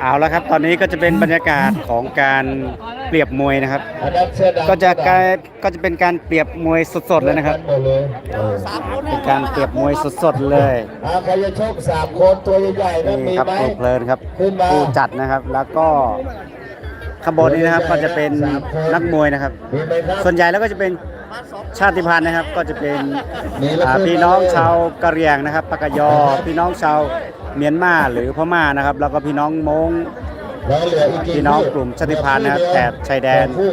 เอาแล้วครับตอนนี้ก็จะเป็นบรรยากาศของการเปรียบมวยนะครับ ก็จะกายก็จะเป็นการเปรียบมวยสดๆเลยนะครับเป็นการเปรียบมวยสดๆเลยอ่าใครจะชกสามคนตัวใหญ่ๆนี่ครับไหมตูเพลินครับขึ้นมาผู้จัดนะครับแล้วก็ขบวนนี้นะครับก็จะเป็นนักมวยนะครับ ส่วนใหญ่แล้วก็จะเป็นชาติพันธุ์นะครับ ก็จะเป็นพี่น้องชาวกะเหรี่ยงนะครับปากกยอพี่น้องชาว เมียนมาหรือพม่านะครับ แล้วก็พี่น้องมงแล้วเหลืออีกกี่พี่น้องคู่กลุ่มชาติพันธุ์นะครับแถบชายแดนคู่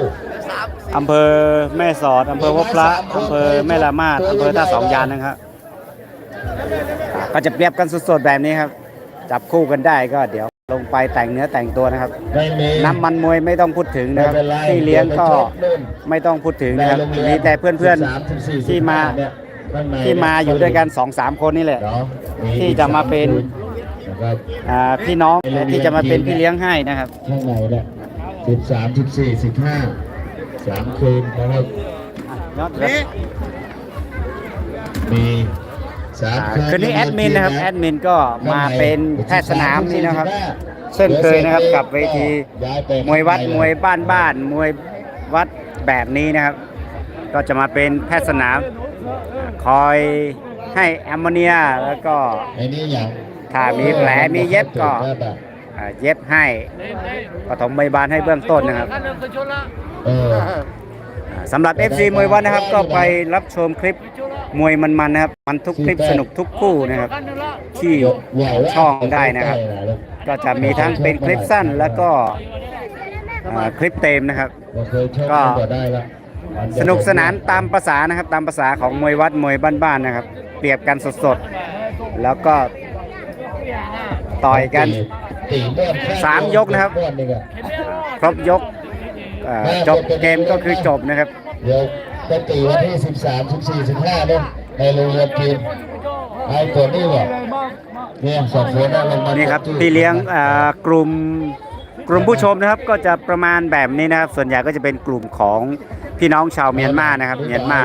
อำเภอแม่สอดอำเภอพบพระอำเภอแม่ละมาดอำเภอท่าสองยานนะครับอ่าก็จะเปรียบกันสดๆแบบนี้ครับ จับคู่กันได้ก็เดี๋ยวลงไปแต่งเนื้อแต่งตัวนะครับไม่มีน้ำมันมวยไม่ต้องพูดถึงไม่นะครับเป็นไรที่เลี้ยงก็ดี๋วไปชนู่นไม่ต้องพูดถึงในนะครับโรงรียมีแต่เพื่อน13 14ที่มาเนี่ยข้งในๆที่มาอยู่ด้วยกัน2อสามคนนี่แหละเนาะที่จะมาเป็น นะครับอ่าพี่น้องและที่จะมาเป็นพี่เลี้ยงให้นะครับข้างในเนี่ยสิบสามสิบสี่สิบห้าสามคืนนะครับยอดครับมีสามอ่าคืนคืนนี้แอดมินนะครับแอดมินก็มาเป็นแพทย์สนามนี่นะครับ เช่นเคยนะครับกับเวทีย้ายไปมวยวัดมวยบ้านบ้านมวยวัดแบบนี้นะครับ ก็จะมาเป็นแพทย์สนาม คอยให้แอมโมเนียแล้วก็ไอ้นี่อย่าง ถ้ามีแผลมีเย็บก็อ่าเย็บให้ปฐมพยาบาลให้เบื้องต้นนะครับเอออ่าสำหรับ FC มวยวัดนะครับ ก็ไปรับชมคลิปมวยมันๆนะครับ มันทุกคลิปสนุกทุกคู่นะครับ ที่ช่องได้นะครับ ก็จะมีทั้งเป็นคลิปสั้นแล้วก็อ่าคลิปเต็มนะครับ ก็ก็ได้ละสนุกสนานตามภาษานะครับ ตามภาษาของมวยวัดมวยบ้านๆนะครับ เปรียบกันสดๆ แล้วก็ ต่อยกันตีม้วนแข้งสามยกนะครับม้วนนี่ก็ครบยกเอ่อจบเกมก็คือจบนะครับเดี๋ยวจะตีวันที่สิบสามสิบสี่สิบห้าเนี่ยในโรงเรียนทีมไอ้ตัวนี้บอกเนี่ยสอบสวนนะลงมานี่ครับพี่เลี้ยงอ่ากลุ่มกลุ่มผู้ชมนะครับก็จะประมาณแบบนี้นะครับ ส่วนใหญ่ก็จะเป็นกลุ่มของพี่น้องชาวเมียนมานะครับ เมียนมา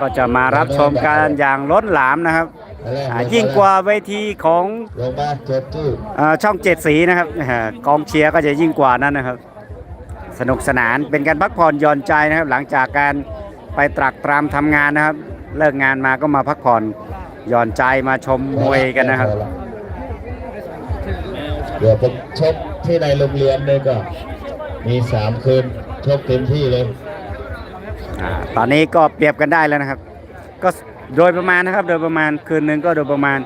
ก็จะมารับชมกันอย่างล้นหลามนะครับอ่า ยิ่งกว่าเวทีของลงมาจดชื่ออ่าช่องเจ็ดสีนะครับอ่ากองเชียร์ก็จะยิ่งกว่านั้นนะครับ สนุกสนานเป็นการพักผ่อนหย่อนใจนะครับ หลังจากการไปตรักตรำทำงานนะครับ เลิกงานมาก็มาพักผ่อนหย่อนใจมาชมมวยกันนะครับ เดี๋ยวไปชกที่ในโรงเรียนเลยก็มีสามคืนชกเต็มที่เลยอ่าตอนนี้ก็เปรียบกันได้แล้วนะครับ ก็ โดยประมาณนะครับ โดยประมาณคืนหนึ่งก็โดยประมาณ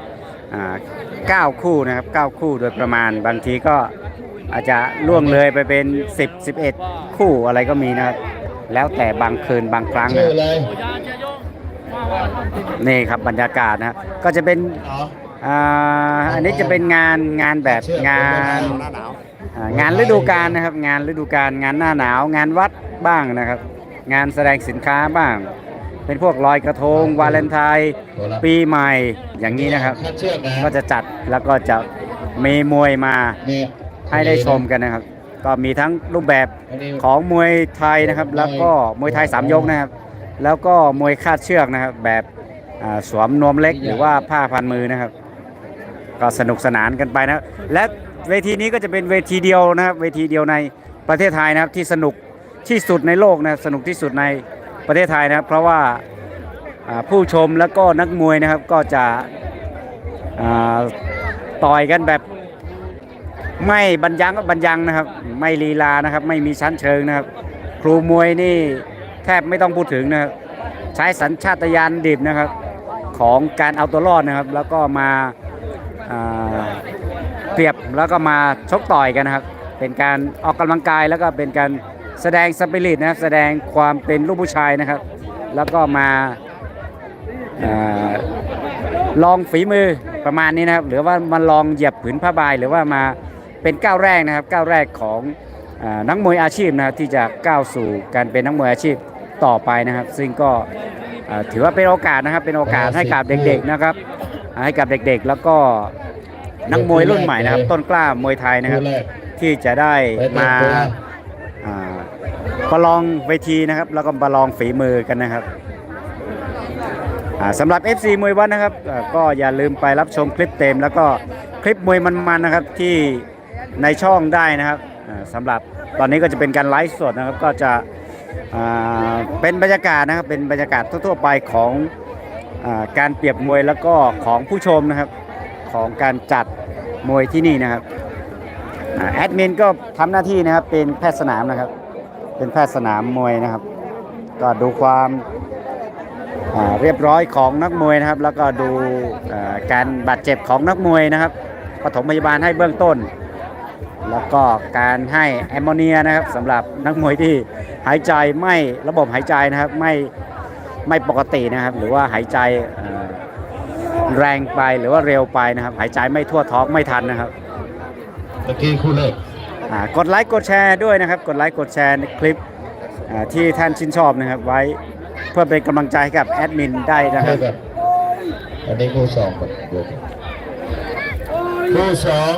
อ่าเก้าคู่นะครับเก้าคู่โดยประมาณบางทีก็อาจจะล่วงเลยไปเป็น 10 11 คู่อะไรก็มีนะครับ แล้วแต่บางคืนบางครั้งนะนี่ครับบรรยากาศนะก็จะเป็นอ,อันนี้จะเป็นงานงานแบบงานงานฤดูกาลนะครับ งานฤดูกาลงานหน้าหนาว งานวัดบ้างนะครับ งานแสดงสินค้าบ้าง เป็นพวกลอยกระทง วาเลนไทน์ปีใหม่อย่างนี้นะครับคัดเชือกนะก็จะจัดแล้วก็จะมีมวยมานี่ให้ได้ชมกันนะครับ ก็มีทั้งรูปแบบของมวยไทยนะครับ แล้วก็มวยไทยสามยกนะครับ แล้วก็มวยคาดเชือกนะครับ แบบอ่าสวมนวมเล็กหรือว่าผ้าพันมือนะครับ ก็สนุกสนานกันไปนะครับและเวทีนี้ก็จะเป็นเวทีเดียวนะครับ เวทีเดียวในประเทศไทยนะครับที่สนุกที่สุดในโลกนะครับสนุกที่สุดใน ประเทศไทยนะครับ เพราะว่าผู้ชมแล้วก็นักมวยนะครับก็จะต่อยกันแบบไม่บรรยังบรรยังนะครับ ไม่ลีลานะครับ ไม่มีชั้นเชิงนะครับ ครูมวยนี่แทบไม่ต้องพูดถึงนะครับ ใช้สัญชาตญาณดิบนะครับ ของการเอาตัวรอดนะครับ แล้วก็มาอ่าเปรียบแล้วก็มาชกต่อยกันนะครับ เป็นการออกกำลังกายแล้วก็เป็นการ แสดงสปิริตนะครับ แสดงความเป็นลูกผู้ชายนะครับ แล้วก็มาอาลองฝีมือประมาณนี้นะครับ หรือว่ามาลองเหยียบผืนผ้าใบหรือว่ามาเป็นก้าวแรกนะครับก้าวแรกของอานักมวยอาชีพนะครับที่จะก้าวสู่การเป็นนักมวยอาชีพต่อไปนะครับ ซึ่งก็อ่าถือว่าเป็นโอกาสนะครับเป็นโอกาสให้กับเด็กๆนะครับ ให้กับเด็กๆ แล้วก็นักมวยรุ่นใหม่นะครับ ต้นกล้ามวยไทยนะครับคู่แรกที่จะได้ไปแต่มางตัวอ่า ประลองเวทีนะครับ แล้วก็ประลองฝีมือกันนะครับสำหรับ FC มวยวัดนะครับ ก็อย่าลืมไปรับชมคลิปเต็ม แล้วก็คลิปมวยมันๆนะครับที่ในช่องได้นะครับสำหรับตอนนี้ก็จะเป็นการไลฟ์สดนะครับ ก็จะเป็นบรรยากาศนะครับเป็นบรรยากาศทั่วๆไปของอการเปรียบมวยแล้วก็ของผู้ชมนะครับของการจัดมวยที่นี่นะครับอแอดมินก็ทำหน้าที่นะครับเป็นแพทย์สนามนะครับ เป็นแพทย์สนามมวยนะครับ ก็ดูความาเรียบร้อยของนักมวยนะครับ แล้วก็ดูาการบาดเจ็บของนักมวยนะครับปฐมพยาบาลให้เบื้องต้น แล้วก็การให้แอมโมเนียนะครับสำหรับนักมวยที่หายใจไม่ระบบหายใจนะครับไม่ไม่ปกตินะครับ หรือว่าหายใจแรงไปหรือว่าเร็วไปนะครับ หายใจไม่ทั่วท้องไม่ทันนะครับเมื่อกี้คู่เลิก กดไลค์กดแชร์ด้วยนะครับ กดไลค์กดแชร์ในคลิปอ่าที่ท่านชื่นชอบนะครับ ไว้เพื่อเป็นกำลังใจให้กับแอดมินได้นะคใช่รับครับอันนี้คู่สองครับเดี๋ยวก่อนคู่สอง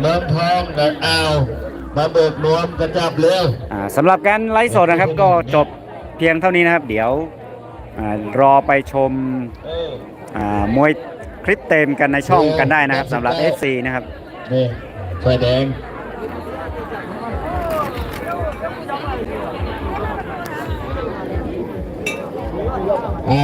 เมืองทองกับอ่าวมาเบิกรวมกระจับเร็วอ่าสำหรับการไลฟ์สดนะครับก็จบเพียงเท่านี้นะครับ เดี๋ยวอารอไปชมเอออ่ามวยคลิปเต็มกันในช่องกันได้นะครับสำหรับ FC นะครับนี่ไฟแดง ไอ้